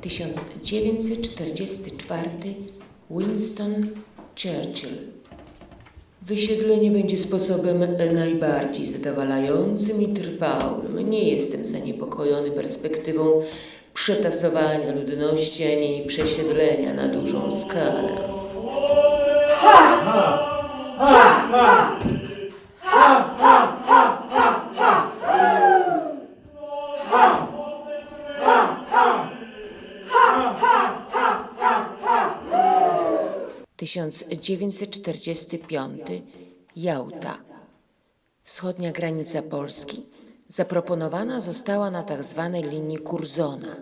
1944 Winston Churchill. Wysiedlenie będzie sposobem najbardziej zadowalającym i trwałym. Nie jestem zaniepokojony perspektywą przetasowania ludności ani przesiedlenia na dużą skalę. Ha! Ha! Ha! Ha! Ha! Ha! Ha! Ha! Ha! Ha! 1945 Jałta. Wschodnia granica Polski zaproponowana została na tak tzw. linii Kurzona.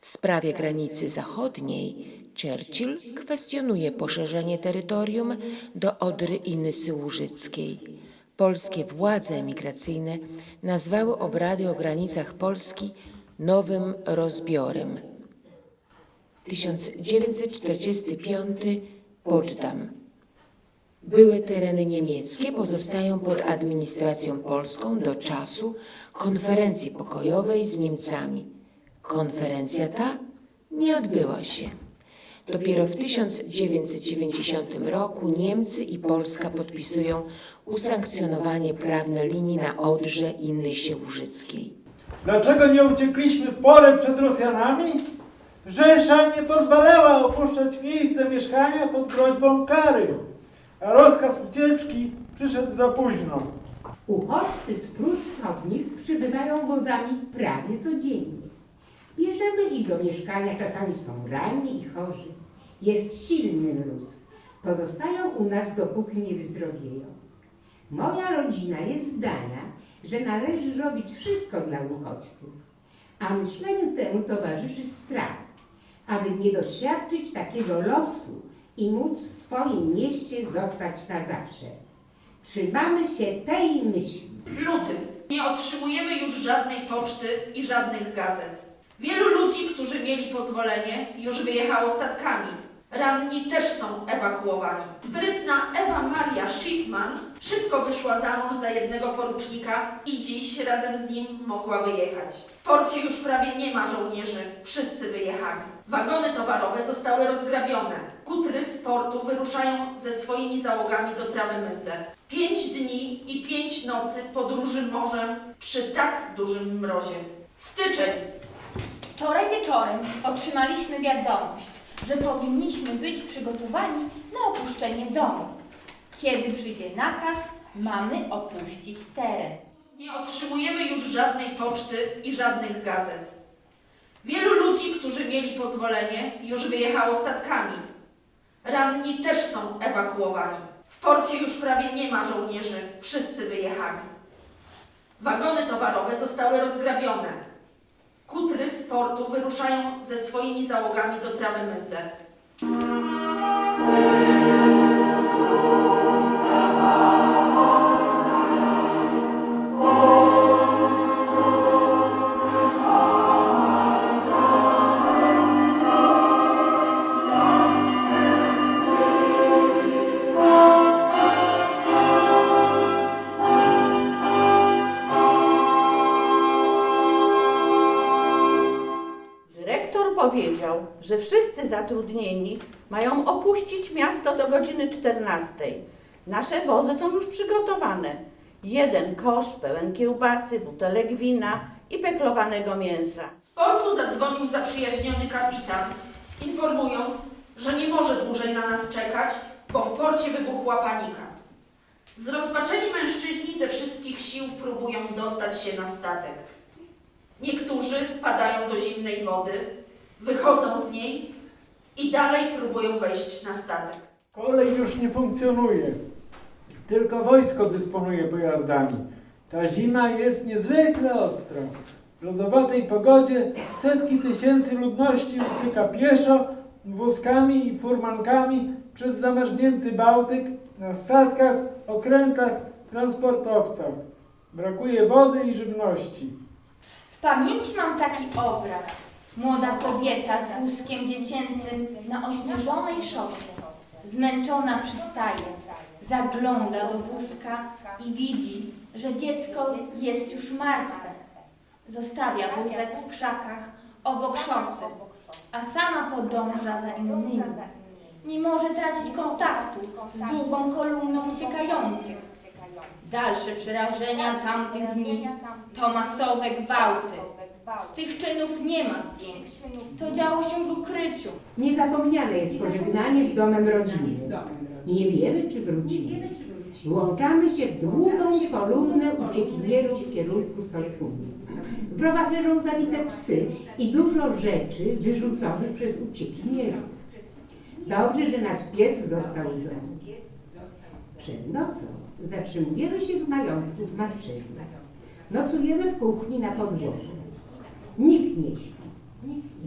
W sprawie granicy zachodniej Churchill kwestionuje poszerzenie terytorium do Odry i Nysy Łużyckiej. Polskie władze emigracyjne nazwały obrady o granicach Polski nowym rozbiorem. 1945 Poczdam. Były tereny niemieckie pozostają pod administracją polską do czasu konferencji pokojowej z Niemcami. Konferencja ta nie odbyła się. Dopiero w 1990 roku Niemcy i Polska podpisują usankcjonowanie prawne linii na Odrze i Nysie Łużyckiej. Dlaczego nie uciekliśmy w porę przed Rosjanami? Rzesza nie pozwalała opuszczać miejsca mieszkania pod groźbą kary, a rozkaz ucieczki przyszedł za późno. Uchodźcy z Prus Wschodnich przybywają wozami prawie codziennie. Bierzemy ich do mieszkania, czasami są ranni i chorzy. Jest silny mróz. Pozostają u nas, dopóki nie wyzdrowieją. Moja rodzina jest zdana, że należy robić wszystko dla uchodźców, a myśleniu temu towarzyszy strach, aby nie doświadczyć takiego losu i móc w swoim mieście zostać na zawsze. Trzymamy się tej myśli. Luty. Nie otrzymujemy już żadnej poczty i żadnych gazet. Wielu ludzi, którzy mieli pozwolenie, już wyjechało statkami. Ranni też są ewakuowani. Sprytna Ewa Maria Schiffman szybko wyszła za mąż za jednego porucznika i dziś razem z nim mogła wyjechać. W porcie już prawie nie ma żołnierzy, wszyscy wyjechali. Wagony towarowe zostały rozgrabione. Kutry z portu wyruszają ze swoimi załogami do Trawemünde. Pięć dni i pięć nocy podróży morzem przy tak dużym mrozie. Styczeń. Wczoraj wieczorem otrzymaliśmy wiadomość, że powinniśmy być przygotowani na opuszczenie domu. Kiedy przyjdzie nakaz, mamy opuścić teren. Nie otrzymujemy już żadnej poczty i żadnych gazet. Wielu ludzi, którzy mieli pozwolenie, już wyjechało statkami. Ranni też są ewakuowani. W porcie już prawie nie ma żołnierzy, wszyscy wyjechali. Wagony towarowe zostały rozgrabione. Kutry z portu wyruszają ze swoimi załogami do Trawemünde. Dyrektor zatrudnieni mają opuścić miasto do godziny 14. Nasze wozy są już przygotowane. Jeden kosz pełen kiełbasy, butelek wina i peklowanego mięsa. Z portu zadzwonił zaprzyjaźniony kapitan, informując, że nie może dłużej na nas czekać, bo w porcie wybuchła panika. Zrozpaczeni mężczyźni ze sił próbują dostać się na statek. Niektórzy wpadają do zimnej wody, wychodzą z niej i dalej próbują wejść na statek. Kolej już nie funkcjonuje. Tylko wojsko dysponuje pojazdami. Ta zima jest niezwykle ostra. W lodowatej pogodzie setki tysięcy ludności ucieka pieszo, wózkami i furmankami przez zamarznięty Bałtyk na statkach, okrętach, transportowcach. Brakuje wody i żywności. W pamięci mam taki obraz. Młoda kobieta z wózkiem dziecięcym na ośnieżonej szosie. Zmęczona przystaje, zagląda do wózka i widzi, że dziecko jest już martwe. Zostawia wózek w krzakach obok szosy, a sama podąża za innymi. Nie może tracić kontaktu z długą kolumną uciekających. Dalsze przerażenia tamtych dni to masowe gwałty. Z tych czynów nie ma zdjęć. To działo się w ukryciu. Niezapomniane jest pożegnanie z domem rodzinnym. Nie wiemy, czy wrócimy. Włączamy się w długą kolumnę uciekinierów w kierunku Sztokholmu. W rowach leżą zabite psy i dużo rzeczy wyrzuconych przez uciekinierów. Dobrze, że nasz pies został w domu. Przed nocą zatrzymujemy się w majątku w Marczynie. Nocujemy w kuchni na podłodze. Nikt nie śpi.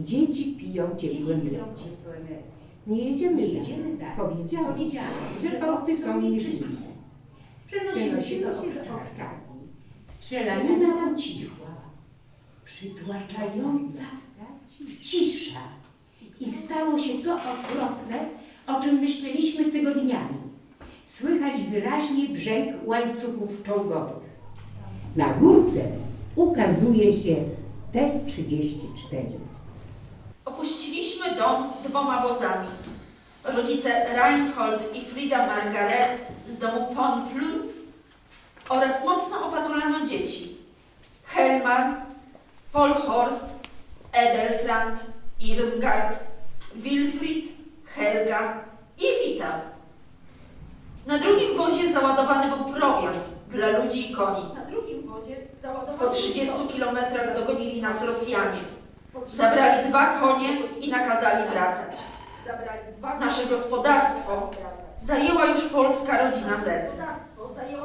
Dzieci piją ciepłe mleko. Nie jedziemy dalej. Powiedziałam, że porty są nieczynne. Przenosimy się do owczarni. Strzelanina nam cichła. Przytłaczająca cisza. I stało się to okropne, o czym myśleliśmy tygodniami. Słychać wyraźnie brzeg łańcuchów czołgowych. Na górce ukazuje się T-34. Opuściliśmy dom dwoma wozami. Rodzice Reinhold i Frida Margaret z domu Ponplun oraz mocno opatulano dzieci. Helmar, Polhorst, Edeltrand, Irmgard, Wilfried, Helga i Rita. Na drugim wozie załadowany był prowiant dla ludzi i koni. Po 30 kilometrach dogonili nas Rosjanie. Zabrali dwa konie i nakazali wracać. Nasze gospodarstwo zajęła już polska rodzina Z.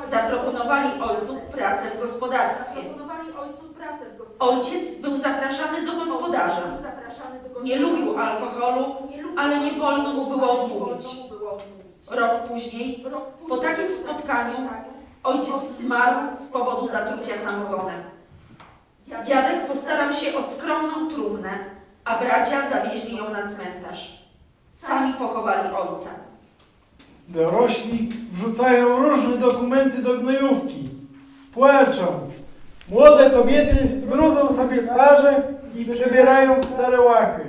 Zaproponowali ojcu pracę w gospodarstwie. Ojciec był zapraszany do gospodarza. Nie lubił alkoholu, ale nie wolno mu było odmówić. Rok później, po takim spotkaniu, ojciec zmarł z powodu zatrucia samogonem. Dziadek postarał się o skromną trumnę, a bracia zawieźli ją na cmentarz. Sami pochowali ojca. Dorośli wrzucają różne dokumenty do gnojówki. Płaczą. Młode kobiety brudzą sobie twarze i przebierają stare łachy.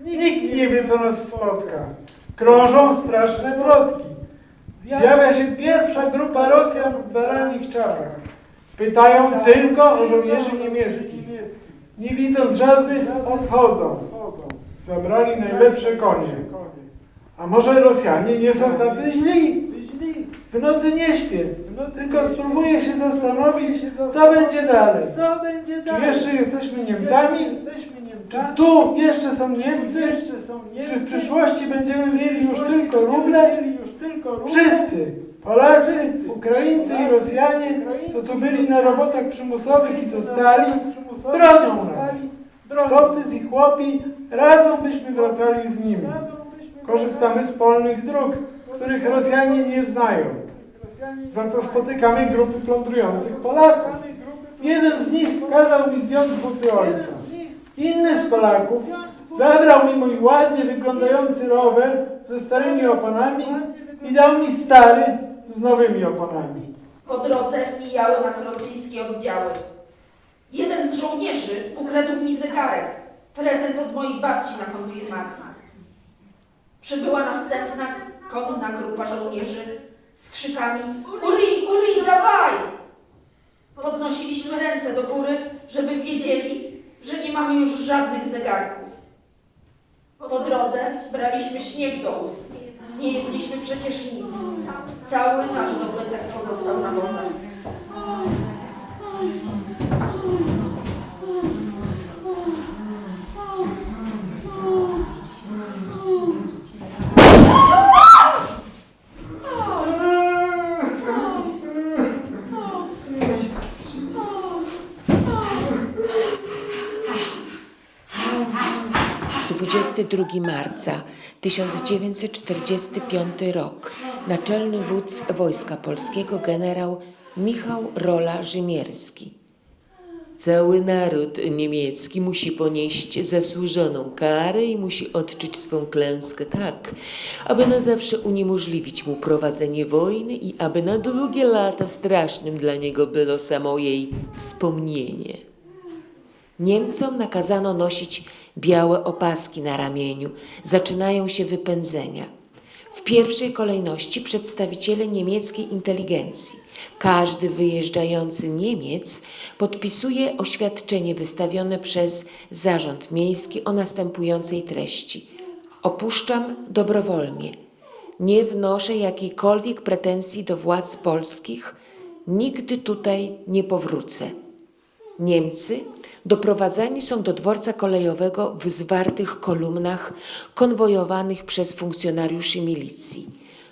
Nikt nie wie, co nas spotka. Krążą straszne plotki. Zjawia się pierwsza grupa Rosjan w baranich czapach. Pytają tylko o żołnierzy niemieckich. Nie widząc żadnych, odchodzą. Zabrali najlepsze konie. A może Rosjanie nie są tacy źli? W nocy nie śpię, tylko spróbuję się zastanowić, co będzie dalej. Co będzie dalej? Czy jeszcze jesteśmy Niemcami? Czy tu jeszcze są Niemcy? Czy w przyszłości będziemy mieli już tylko ruble? Wszyscy, Polacy, Ukraińcy i Rosjanie, co tu byli na robotach przymusowych i zostali, bronią nas. Sołtys i chłopi radzą, byśmy wracali z nimi. Korzystamy z polnych dróg, których Rosjanie nie znają. Za to spotykamy grupy plądrujących Polaków. Jeden z nich kazał mi zdjąć buty ojca. Inny z Polaków zabrał mi mój ładnie wyglądający rower ze starymi oponami i dał mi stary z nowymi oponami. Po drodze mijały nas rosyjskie oddziały. Jeden z żołnierzy ukradł mi zegarek, prezent od mojej babci na konfirmacji. Przybyła następna konna grupa żołnierzy z krzykami Uri, Uri, dawaj! Podnosiliśmy ręce do góry, żeby wiedzieli, że nie mamy już żadnych zegarków. Po drodze braliśmy śnieg do ust. Nie jedliśmy przecież nic. Cały nasz dobytek pozostał na wozach. 22 marca 1945 rok. Naczelny wódz Wojska Polskiego generał Michał Rola Rzymierski. Cały naród niemiecki musi ponieść zasłużoną karę i musi odczuć swą klęskę tak, aby na zawsze uniemożliwić mu prowadzenie wojny i aby na długie lata strasznym dla niego było samo jej wspomnienie. Niemcom nakazano nosić białe opaski na ramieniu. Zaczynają się wypędzenia. W pierwszej kolejności przedstawiciele niemieckiej inteligencji. Każdy wyjeżdżający Niemiec podpisuje oświadczenie wystawione przez Zarząd Miejski o następującej treści: Opuszczam dobrowolnie. Nie wnoszę jakiejkolwiek pretensji do władz polskich. Nigdy tutaj nie powrócę. Niemcy doprowadzani są do dworca kolejowego w zwartych kolumnach konwojowanych przez funkcjonariuszy milicji.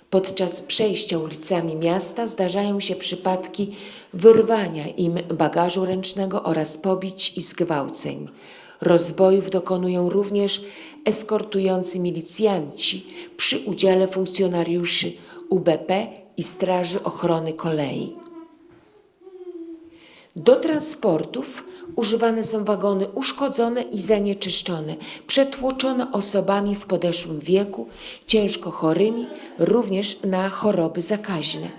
Podczas przejścia ulicami miasta zdarzają się przypadki wyrwania im bagażu ręcznego oraz pobić i zgwałceń. Rozbojów dokonują również eskortujący milicjanci przy udziale funkcjonariuszy UBP i Straży Ochrony Kolei. Do transportów używane są wagony uszkodzone i zanieczyszczone, przetłoczone osobami w podeszłym wieku, ciężko chorymi, również na choroby zakaźne.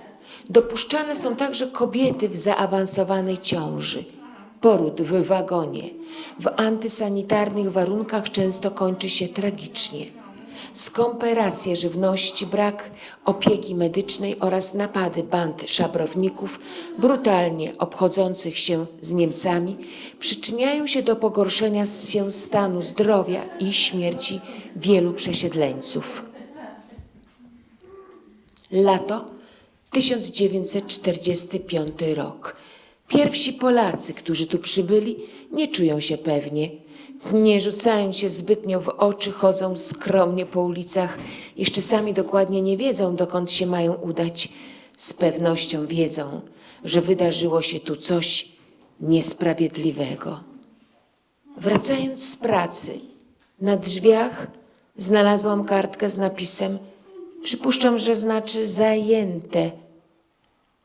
Dopuszczane są także kobiety w zaawansowanej ciąży. Poród w wagonie w antysanitarnych warunkach często kończy się tragicznie skąpe żywności, brak opieki medycznej oraz napady band szabrowników brutalnie obchodzących się z Niemcami przyczyniają się do pogorszenia się stanu zdrowia i śmierci wielu przesiedleńców. Lato 1945 rok. Pierwsi Polacy, którzy tu przybyli, nie czują się pewnie. Nie rzucają się zbytnio w oczy, chodzą skromnie po ulicach. Jeszcze sami dokładnie nie wiedzą, dokąd się mają udać. Z pewnością wiedzą, że wydarzyło się tu coś niesprawiedliwego. Wracając z pracy, na drzwiach znalazłam kartkę z napisem, przypuszczam, że znaczy zajęte.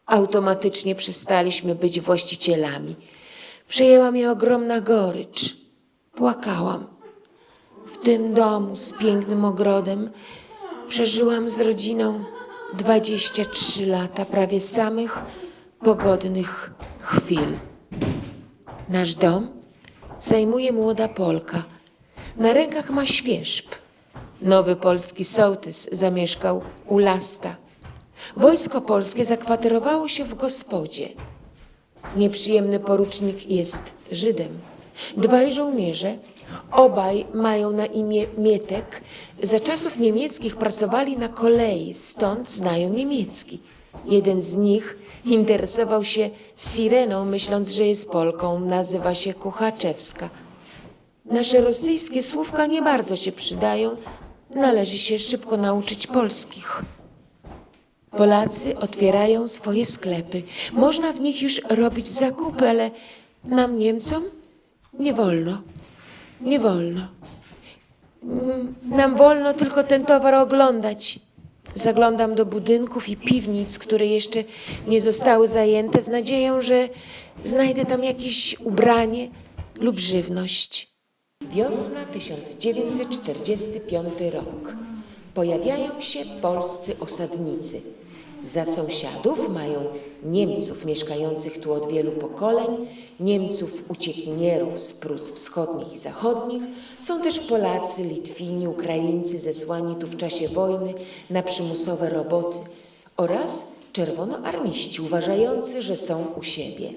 Automatycznie przestaliśmy być właścicielami. Przejęła mnie ogromna gorycz. Płakałam. W tym domu z pięknym ogrodem przeżyłam z rodziną 23 lata prawie samych pogodnych chwil. Nasz dom zajmuje młoda Polka. Na rękach ma świerzb. Nowy polski sołtys zamieszkał u Lasta. Wojsko polskie zakwaterowało się w gospodzie. Nieprzyjemny porucznik jest Żydem. Dwaj żołnierze, obaj mają na imię Mietek, za czasów niemieckich pracowali na kolei, stąd znają niemiecki. Jeden z nich interesował się Sireną, myśląc, że jest Polką, nazywa się Kuchaczewska. Nasze rosyjskie słówka nie bardzo się przydają, należy się szybko nauczyć polskich. Polacy otwierają swoje sklepy. Można w nich już robić zakupy, ale nam Niemcom nie wolno. Nie wolno. Nam wolno tylko ten towar oglądać. Zaglądam do budynków i piwnic, które jeszcze nie zostały zajęte, z nadzieją, że znajdę tam jakieś ubranie lub żywność. Wiosna 1945 rok. Pojawiają się polscy osadnicy. Za sąsiadów mają Niemców mieszkających tu od wielu pokoleń, Niemców uciekinierów z Prus wschodnich i zachodnich, są też Polacy, Litwini, Ukraińcy zesłani tu w czasie wojny na przymusowe roboty oraz czerwonoarmiści uważający, że są u siebie.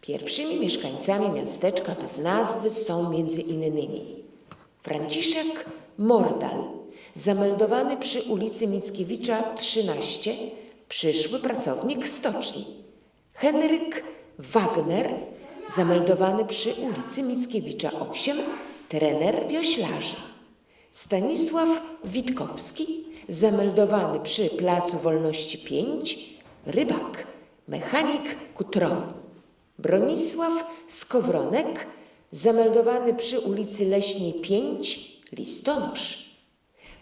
Pierwszymi mieszkańcami miasteczka bez nazwy są między innymi Franciszek Mordal, zameldowany przy ulicy Mickiewicza 13, przyszły pracownik stoczni. Henryk Wagner, zameldowany przy ulicy Mickiewicza 8, trener wioślarzy. Stanisław Witkowski, zameldowany przy Placu Wolności 5, rybak, mechanik kutrowy. Bronisław Skowronek, zameldowany przy ulicy Leśnej 5, Listonosz.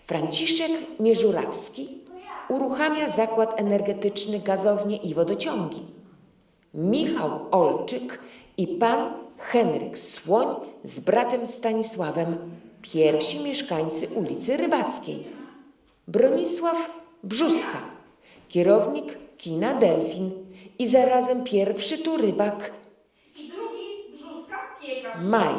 Franciszek Nieżurawski uruchamia zakład energetyczny, gazownie i wodociągi. Michał Olczyk i pan Henryk Słoń z bratem Stanisławem, pierwsi mieszkańcy ulicy Rybackiej. Bronisław Brzuska, kierownik kina Delfin i zarazem pierwszy tu rybak. I drugi brzuska piekarz. Maj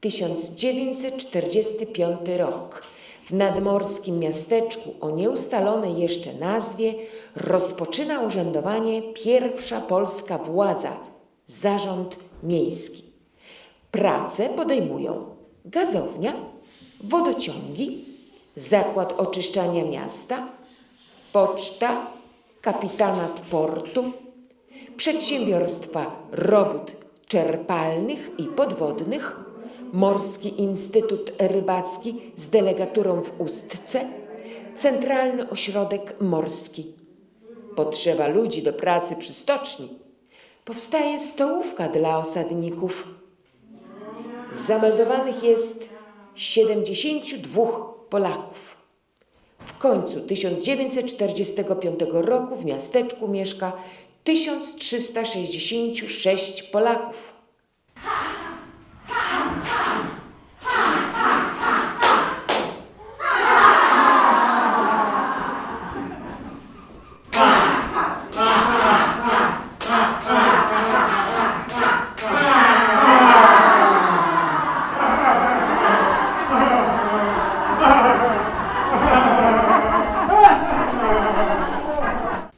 1945 rok. W nadmorskim miasteczku o nieustalonej jeszcze nazwie rozpoczyna urzędowanie pierwsza polska władza zarząd miejski. Prace podejmują gazownia, wodociągi, zakład oczyszczania miasta, poczta, kapitanat portu, przedsiębiorstwa robót czerpalnych i podwodnych, Morski Instytut Rybacki z delegaturą w Ustce, Centralny Ośrodek Morski. Potrzeba ludzi do pracy przy stoczni. Powstaje stołówka dla osadników. Zameldowanych jest 72 Polaków. W końcu 1945 roku w miasteczku mieszka 1366 Polaków.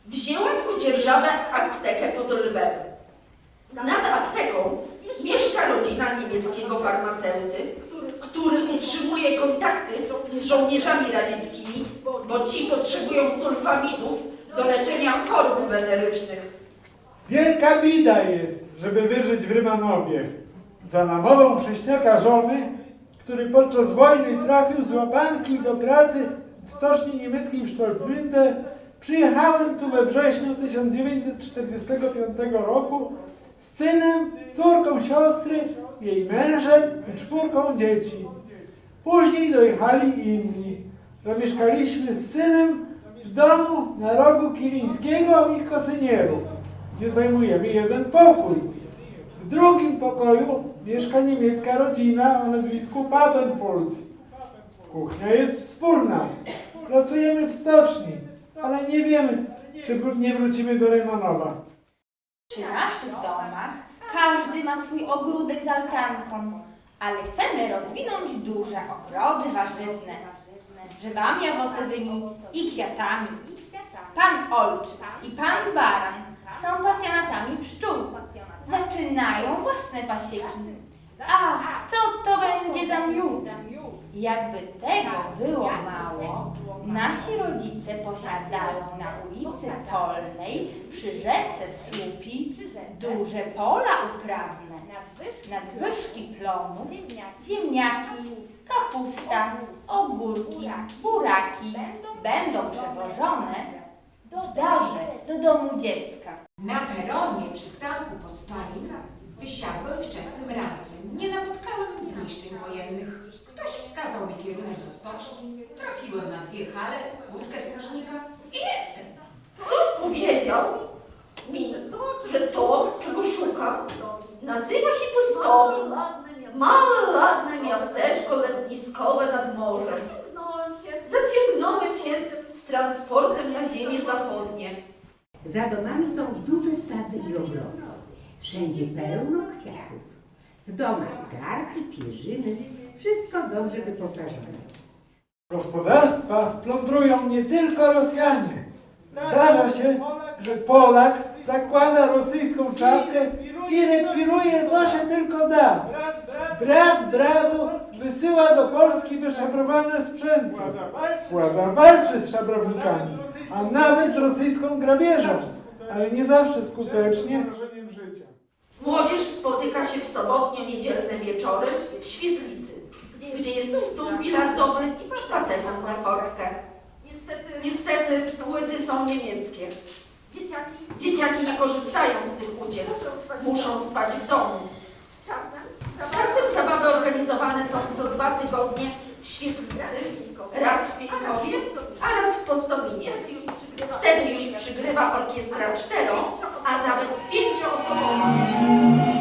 Wzięłem w dzierżawę aptekę pod Lwem. Nad apteką mieszka rodzina niemieckiego farmaceuty, który utrzymuje kontakty z żołnierzami radzieckimi, bo ci potrzebują sulfamidów do leczenia chorób wenerycznych. Wielka bida jest, żeby wyżyć w Rymanowie. Za namową chrześniaka żony, który podczas wojny trafił z łapanki do pracy w stoczni niemieckiej w Stolpmünde, przyjechałem tu we wrześniu 1945 roku z synem, córką siostry, jej mężem i czwórką dzieci. Później dojechali inni. Zamieszkaliśmy z synem w domu na rogu Kilińskiego i Kosynierów, gdzie zajmujemy jeden pokój. W drugim pokoju mieszka niemiecka rodzina o nazwisku Papenholz. Kuchnia jest wspólna. Pracujemy w stoczni, ale nie wiemy, czy nie wrócimy do Rymanowa. Przy naszych domach każdy ma swój ogródek z altanką, ale chcemy rozwinąć duże ogrody warzywne z drzewami owocowymi i kwiatami. Pan Olczyk i pan Baran są pasjonatami pszczół. Zaczynają własne pasieki. Ach, co to będzie za miód? Jakby tego było mało, nasi rodzice posiadają na ulicy Polnej przy rzece Słupi duże pola uprawne, nadwyżki plonów, ziemniaki, kapusta, ogórki, buraki będą przewożone w darze do domu dziecka. Na peronie przystanku po Stalin wysiadłem wczesnym rankiem. Nie napotkałem zniszczeń wojennych. Ktoś wskazał mi kierunek do stoczni. Trafiłem na dwie hale, łódkę strażnika i jestem. Ktoś powiedział mi, że to, czego szukam, nazywa się Pustomin. Małe, ładne miasteczko letniskowe nad morzem. Zaciągnąłem się z transportem na ziemię zachodnie. Za domami są duże sady i ogrody. Wszędzie pełno kwiatów. W domach garki, pierzyny, wszystko dobrze wyposażone. Gospodarstwa plądrują nie tylko Rosjanie. Zdarza się, że Polak zakłada rosyjską czapkę i rekwiruje co się tylko da. Brat bratu wysyła do Polski wyszabrowane sprzęty. Władza walczy z szabrownikami, a nawet z rosyjską grabieżą, ale nie zawsze skutecznie. Młodzież spotyka się w sobotnio-niedzielne wieczory w świetlicy, gdzie jest stół bilardowy i patefon na korkę. Niestety płyty są niemieckie. Dzieciaki nie korzystają z tych udział. Muszą spać w domu. Z czasem zabawy organizowane są co dwa tygodnie w Świetlicy, raz w Pilkowie, a raz w Postominie. Wtedy już przygrywa orkiestra cztero, a nawet pięcioosobowa.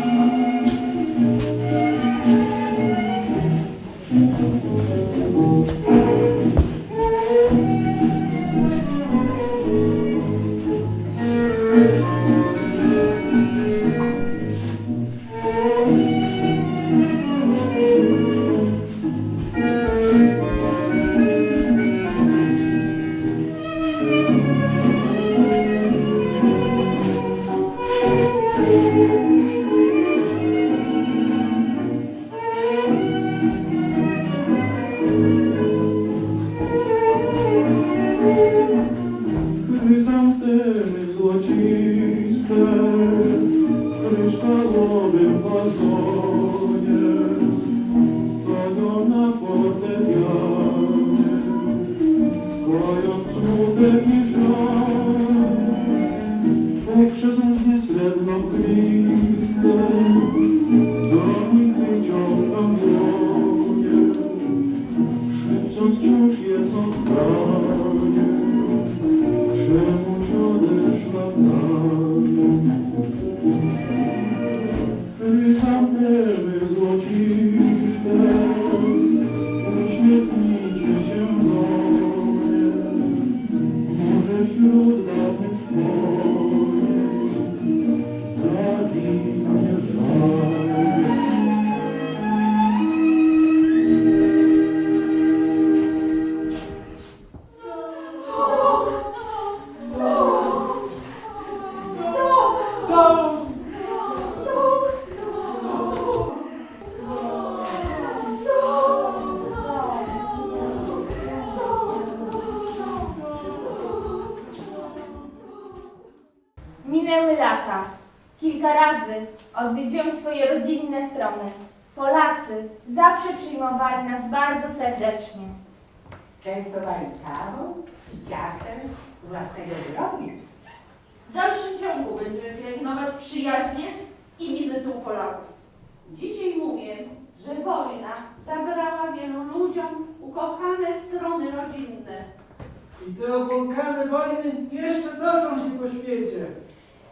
I te obłąkane wojny jeszcze toczą się po świecie.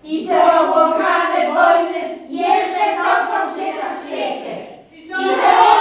I te obłąkane wojny jeszcze toczą się na świecie. I te